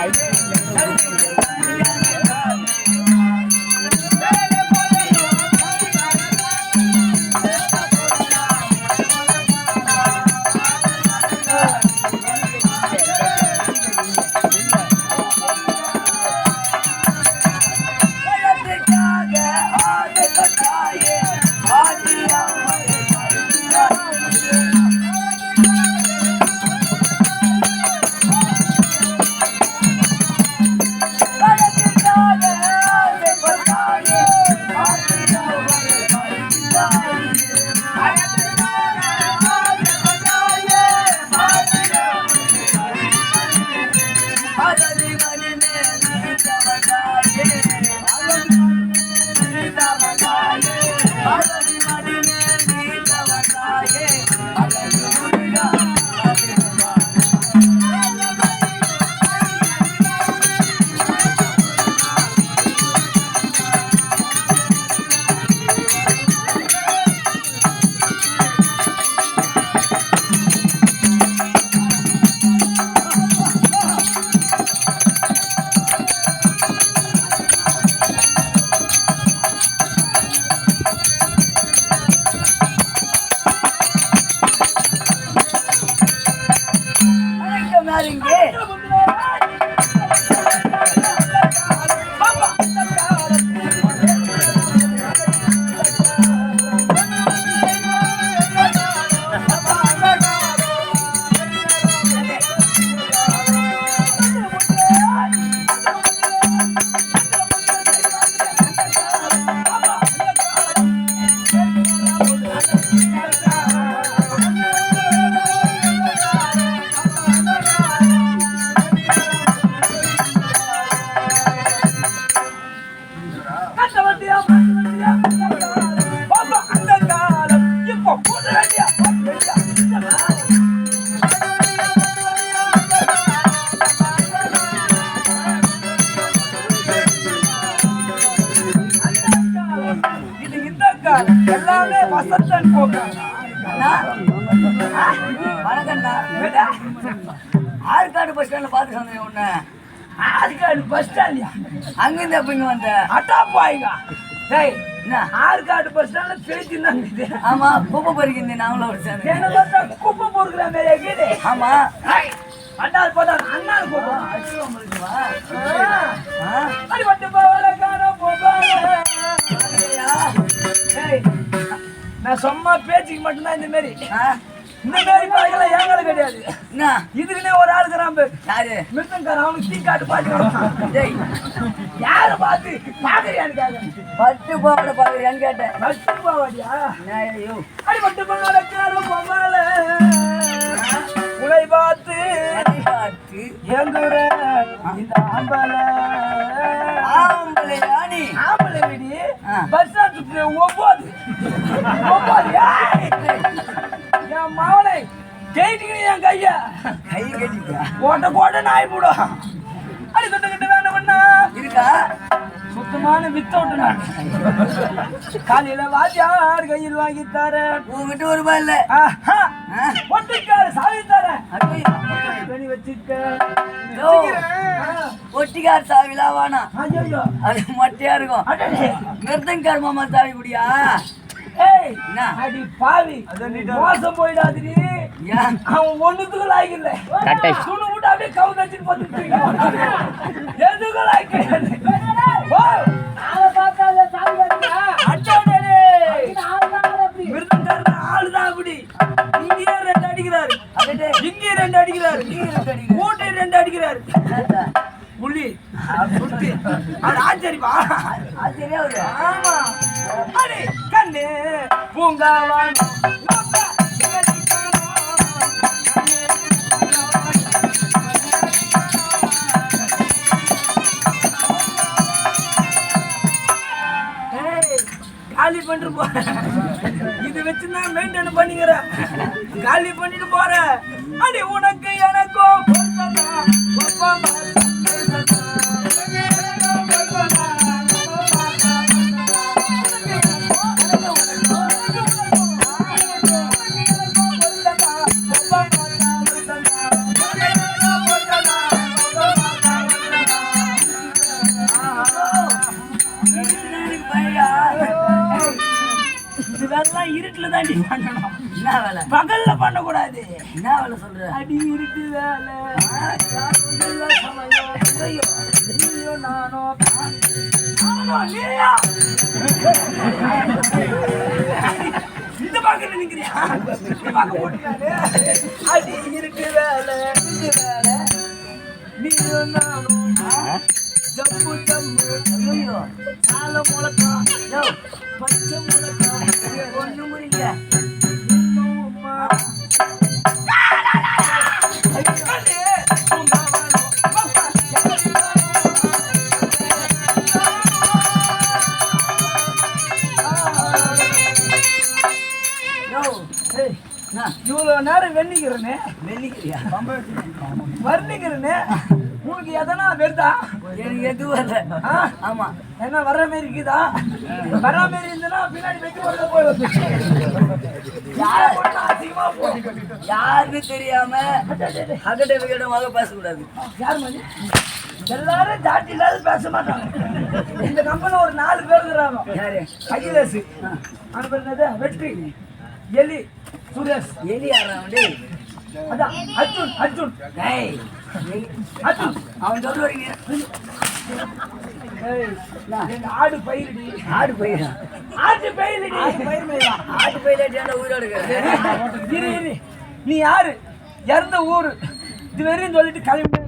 Bye. வணக்கம் எல்லாமே வசந்தன் வணக்கம்ண்ணா ஆற்காடு பஸ் ஸ்டாண்ட்ல பார்த்து சொன்னேன் உன்ன. ஆற்காடு பஸ் ஸ்டாண்ட்யா அங்கிருந்து எப்ப இங்க வந்த? அட்டா பாய்கா டேய் என்ன ஆற்காடு பஸ் ஸ்டாண்ட்ல பேச்சு இருந்தாங்க ஆமா குப்பை பறிக்கிறேன் நாங்களும் ஒரு சேர்ந்து என்ன பார்த்தா குப்பை பொறுக்கிற மாதிரி இருக்குது ஆமா. அட்டால் பார்த்தா அண்ணா? ஆ? அடி பட்டு போவல காண போவால அப்படியா? டேய் நான் சும்மா பேச்சுக்கு மட்டும்தான் இந்த மாதிரி? இந்த மாதிரி பழகலாம் ஏங்கல கிடையாது. இதுக்குன்னே ஒரு ஆள் இருக்கிறான். யாரு? மிருதங்காரன் அவனுக்கு டீ காட்டு பாட்டு யாரு பார்த்து பாக்குறியான்னு பட்டு போட பாக்குறியான்னு கேட்டேன். பட்டு போவாடியா? ஐயோ? அடிபட்டு போனாலும் பொம்மால உலை பார்த்து பார்த்து? ஏங்குற இந்த ஆம்பள. ஆம்பளையா நீ ஆம்பளை விடி. பஸ் ஸ்டாண்ட் ஒவ்வொரு ஒவ்வொரு என் மாவனை ஜெயிட்டிங்க என் கைய. கை கட்டிக்கா? கோட்டை கோட்டை நாய் போடும். அடி தொட்டு கிட்ட வேண்டாம் பண்ணா இருக்கா? சுத்தமான வித்தவுட் நான். காலையில வாத்தியார் கையில் வாங்கி தரேன். உங்ககிட்ட ஒரு ரூபாய் இல்ல? ஒட்டிக்கார சாவி. பண்ணி வச்சுக்க. ஒட்டிக்கார் சாவிலாம் வேணாம் அது மொட்டையா இருக்கும். மிருதங்கார் மாமா சாவி குடியா? அடி பாவி. மோசம் போயிடாதீ ஏன் அவன் ஒண்ணுத்துக்கு லாய்க்கு இல்ல. துணு விட்டு அப்படியே கவு பார்த்துட்டு எதுக்கும் லாய்க்கு ஆளுதான் அப்படி. இங்கேயே ரெண்டு அடிக்கிறாரு. இங்கேயே ரெண்டு அடிக்கிறாரு. மூட்டை ரெண்டு அடிக்கிறாரு. புள்ளி. சுத்தி பூங்காவான் காலி பண்ணிட்டு போறேன் இது வச்சுதான் மெயின்டைன் பண்ணிக்கிறேன் காலி பண்ணிட்டு போறேன் அடி உனக்கு எனக்கும் தாண்டி பண்ணணும்? என்ன வேலை? பகல்ல பண்ணக்கூடாது. என்ன வேலை சொல்ற? அடி இருட்டு வேலை. நானோ? இந்த பக்கம் நிக்கிறியா அடி இருட்டு வேலை வேலை. நீயோ நானோ? ஜம்பு ஜம்பு ஐயோ சால முழக்கம். பச்சை நான் இவ்வளவு நேரம் வெண்ணிக்கிறேனே வெள்ளிக்கிறியா வர்ணிக்கிறேனே. உனக்கு எதனா வருதா எனக்கு எதுவும் வரல. ஆ? ஆமா. என்ன வர்ற மாதிரி இருக்குதா? வர்ற மாதிரி இருந்ததுன்னா பின்னாடி வெட்டி வரல போய் யாரை போட்டு அசிங்கமா போ. யாருன்னு தெரியாம அகட விகடமாக பேசக்கூடாது. யார் மாதிரி எல்லாரும் ஜாட்டி இல்லாத பேச மாட்டாங்க. இந்த கம்பெனில ஒரு நாலு பேர் இருக்கிறாங்க. பேர் என்னது? வெற்றி. எலி. சுரேஷ். எலி யாராவது அதான் அர்ஜுன். அர்ஜுன். அவன் சொல்ல வரீங்க ஏய், ஆடு பயிர் ஆடு போயிடான் ஆட்டு பயிர் ஆட்டு போயிடாட்டியாண்ட உயிரோடு இரு இரு நீ யாரு இறந்த ஊரு இது வரையும் சொல்லிட்டு கிளம்பி